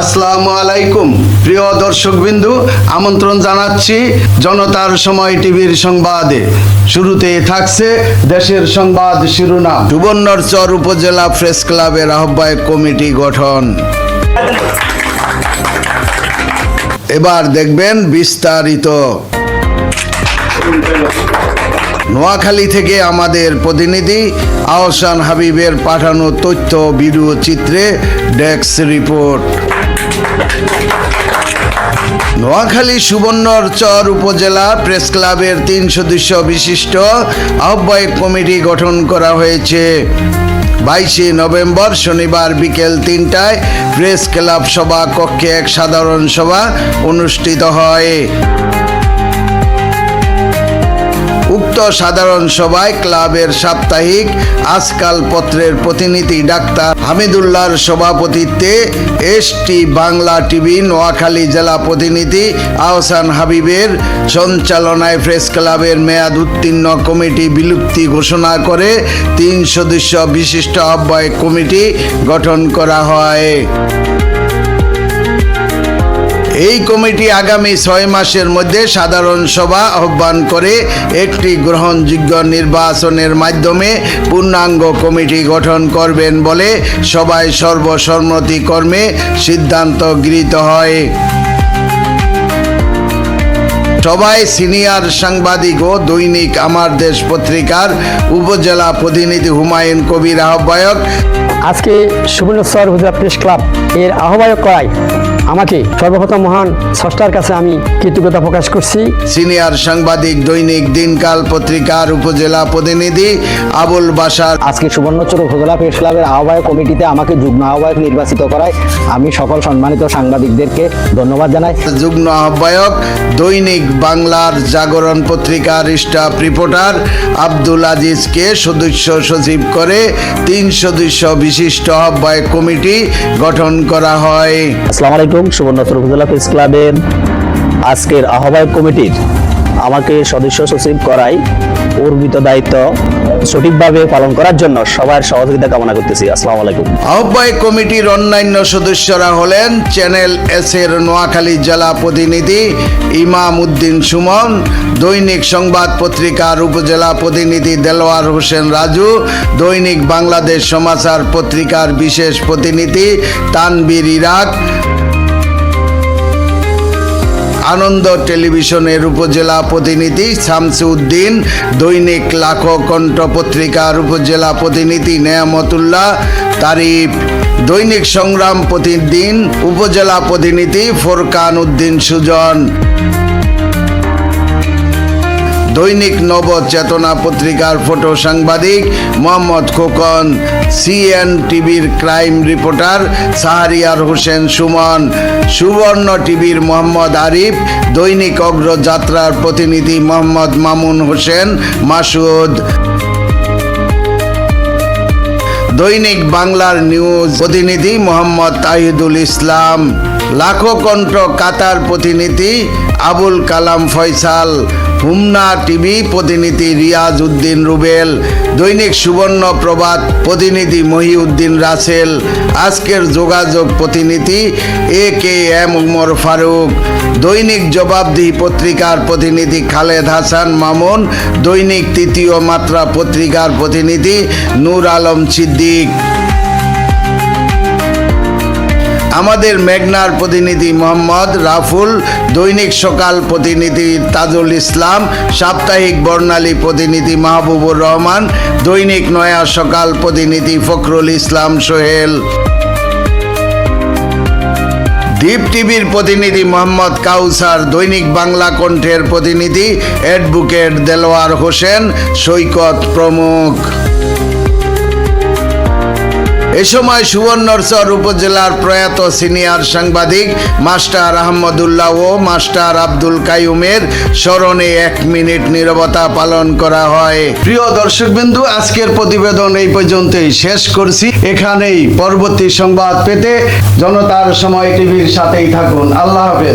আসসালামু আলাইকুম, প্রিয় দর্শকবিন্দু। আমন্ত্রণ জানাচ্ছি জনতার সময় টিভির সংবাদে। শুরুতে থাকছে দেশের সংবাদ শিরোনাম। ভুবন্নরচর উপজেলা প্রেস ক্লাবের আহ্বায়ক কমিটি গঠন। এবার দেখবেন বিস্তারিত। নোয়াখালী থেকে আমাদের প্রতিনিধি আহসান হাবিবের পাঠানো তথ্য, ভিডিও, চিত্রে ডেস্ক রিপোর্ট। নোয়াখালী সুবর্ণচর উপজেলা প্রেস ক্লাবের তিন সদস্য বিশিষ্ট আহ্বায়ক কমিটি গঠন করা হয়েছে। বাইশে নভেম্বর শনিবার বিকেল তিনটায় প্রেস ক্লাব সভা কক্ষে এক সাধারণ সভা অনুষ্ঠিত হয়। উক্ত সাধারণ সভায় ক্লাবের সাপ্তাহিক আজকাল পত্রের প্রতিনিধি ডাক্তার হামিদুল্লাহর সভাপতিত্বে এসটি বাংলা টিভি নোয়াখালী জেলা প্রতিনিধি আহসান হাবিবের সঞ্চালনায় প্রেস ক্লাবের মেয়াদ উত্তীর্ণ কমিটি বিলুপ্তি ঘোষণা করে তিন সদস্য বিশিষ্ট আহ্বায়ক কমিটি গঠন করা হয়। এই কমিটি আগামী ছয় মাসের মধ্যে সাধারণ সভা আহ্বান করে একটি গ্রহণযোগ্য নির্বাচনের মাধ্যমে পূর্ণাঙ্গ কমিটি গঠন করবেন বলে সবাই সর্বসম্মতিক্রমে সিদ্ধান্ত গৃহীত হয়। সবাই সিনিয়র সাংবাদিক ও দৈনিক আমার দেশ পত্রিকার উপজেলা প্রতিনিধি হুমায়ুন কবির আহ্বায়ক। আজকে সুবর্ণচর উপজেলা প্রেস ক্লাব এর আহ্বায়ক করায়। আমাকে সর্বপ্রথম মহান স্রষ্টার কাছে আমি কৃতজ্ঞতা প্রকাশ করছি। সিনিয়র সাংবাদিক দৈনিক দিনকাল পত্রিকার উপজেলা প্রতিনিধি আবুল বাসার আজকে সুবর্ণচর উপজেলা প্রেস ক্লাবের আহ্বায়ক কমিটিতে আমাকে যুগ্ম আহ্বায়ক নির্বাচিত করায় আমি সকল সম্মানিত সাংবাদিকদেরকে ধন্যবাদ জানাই। যুগ্ম আহ্বায়ক দৈনিক বাংলার জাগরণ পত্রিকার স্টাফ রিপোর্টার আব্দুল আজিজকে সদস্য সচিব করে তিন সদস্য বিশিষ্ট আহ্বায়ক কমিটি গঠন করা হয়। আসসালামু আলাইকুম। সুবর্ণচর উপজেলা প্রেস ক্লাবের আজকের আহ্বায়ক কমিটির আমাকে সদস্য সচিব করাই অর্পিত দায়িত্ব সঠিকভাবে পালন করার জন্য সবার সহযোগিতা কামনা করতেছি। আসসালামু আলাইকুম। আহ্বায়ক কমিটির অন্যান্য সদস্যরা হলেন চ্যানেল এস এর নোয়াখালী জেলা প্রতিনিধি ইমাম উদ্দিন সুমন, দৈনিক সংবাদ পত্রিকার উপজেলা প্রতিনিধি দেলোয়ার হোসেন রাজু, দৈনিক বাংলাদেশ সমাচার পত্রিকার বিশেষ প্রতিনিধি তানবীর ইরাক আনন্দ টেলিভিশনের উপজেলা প্রতিনিধি শামসুদ্দিন, দৈনিক লাখো কণ্ঠ পত্রিকার উপজেলা প্রতিনিধি নেয়ামতুল্লাহ, তারিফ। দৈনিক সংগ্রাম প্রতিদিন উপজেলা প্রতিনিধি ফোরকান উদ্দিন সুজন। দৈনিক নব চেতনা পত্রিকার ফটো সাংবাদিক মোহাম্মদ খোকন সিএন টিভির ক্রাইম রিপোর্টার সাহারিয়ার হোসেন সুমন, সুবর্ণ টিভির মোহাম্মদ আরিফ, দৈনিক অগ্রযাত্রার প্রতিনিধি মোহাম্মদ মামুন হোসেন মাসুদ। দৈনিক বাংলার নিউজ প্রতিনিধি মোহাম্মদ তাহিদুল ইসলাম। লাখো কণ্ঠ কাতার প্রতিনিধি আবুল কালাম ফয়সাল। হুমনা টিভি, প্রতিনিধি রিয়াজ উদ্দিন রুবেল, দৈনিক সুবর্ণ প্রভাত, প্রতিনিধি মহিউদ্দিন রাসেল, আজকের যোগাযোগ প্রতিনিধি A K M Umar Faruk, Dainik Jobabdihi পত্রিকার প্রতিনিধি খালেদ হাসান মামুন, দৈনিক তৃতীয় মাত্রা পত্রিকার প্রতিনিধি নূর আলম সিদ্দিক। আমাদের মেঘনার প্রতিনিধি মোহাম্মদ রাফুল, দৈনিক সকাল প্রতিনিধি তাজুল ইসলাম, সাপ্তাহিক বর্ণালী প্রতিনিধি মাহবুবুর রহমান, দৈনিক নয়া সকাল প্রতিনিধি ফখরুল ইসলাম সোহেল। দ্বীপ টিভির প্রতিনিধি মোহাম্মদ কাউসার, দৈনিক বাংলা কণ্ঠের প্রতিনিধি অ্যাডভোকেট দেলোয়ার হোসেন, সৈকত প্রমুখ। এ সময় সুবর্ণচর উপজেলার প্রয়াত সিনিয়র সাংবাদিক মাস্টার আহমদুল্লাহ ও মাস্টার আব্দুল কাইউমের স্মরণে এক মিনিট নীরবতা পালন করা হয়। প্রিয় দর্শকবিন্দু, আজকের প্রতিবেদন এই পর্যন্তই শেষ করছি। এখানেই পরবর্তী সংবাদ পেতে জনতার সময় টিভির সাথেই থাকুন। আল্লাহ হাফেজ।